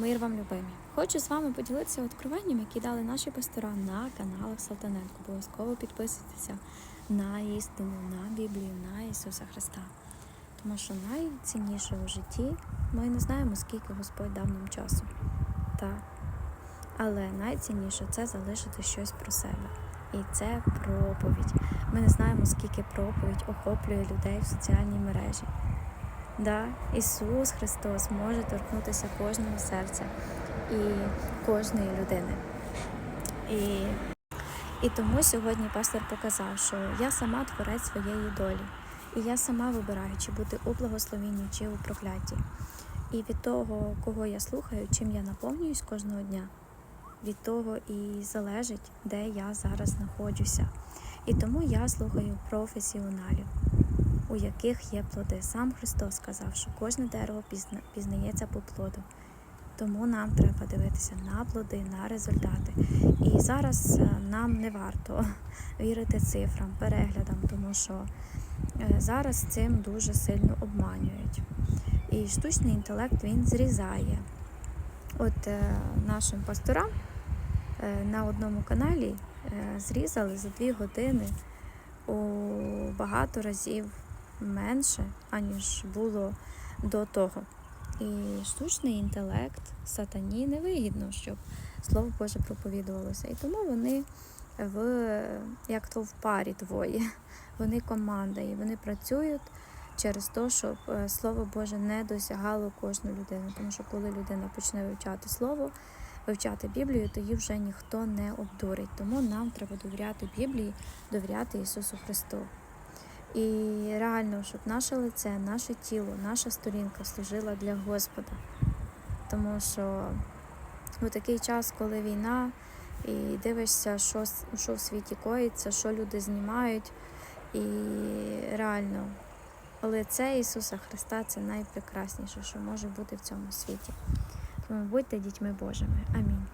Мир вам любимі. Хочу з вами поділитися откровенням, які дали наші пастора на каналах Салтаненко. Обов'язково підписуйтеся на істину, на Біблію, на Ісуса Христа. Тому що найцінніше у житті ми не знаємо, скільки Господь дав нам часу. Так. Але найцінніше це залишити щось про себе. І це проповідь. Ми не знаємо, скільки проповідь охоплює людей в соціальній мережі. Да, Ісус Христос може торкнутися кожного серця і кожної людини. І, і тому сьогодні пастор показав, що я сама творець своєї долі, і я сама вибираю, чи бути у благословенні, чи у прокляті. І від того, кого я слухаю, чим я наповнююсь кожного дня, від того і залежить, де я зараз знаходжуся. І тому я слухаю професіоналів у яких є плоди. Сам Христос сказав, що кожне дерево пізна- пізнається по плоду. Тому нам треба дивитися на плоди, на результати. І зараз е, нам не варто вірити цифрам, переглядам, тому що е, зараз цим дуже сильно обманюють. І штучний інтелект він зрізає. От е, нашим пасторам на одному каналі зрізали за дві години у багато разів менше, аніж було до того. І штучний інтелект сатані невигідно, щоб слово Боже проповідувалося. І тому вони в як то в парі двоє. Вони команда, і вони працюють через те, щоб е, слово Боже не досягало кожну людину. Тому що коли людина почне вивчати слово, вивчати Біблію, то її вже ніхто не обдурить. Тому нам треба довіряти Біблії, довіряти Ісусу Христу. І реально, щоб наше лице, наше тіло, наша сторінка служила для Господа. Тому що у такий час, коли війна, і дивишся, що, що в світі коїться, що люди знімають, і реально лице Ісуса Христа це найпрекрасніше, що може бути в цьому світі. Тому будьте дітьми Божими. Амінь.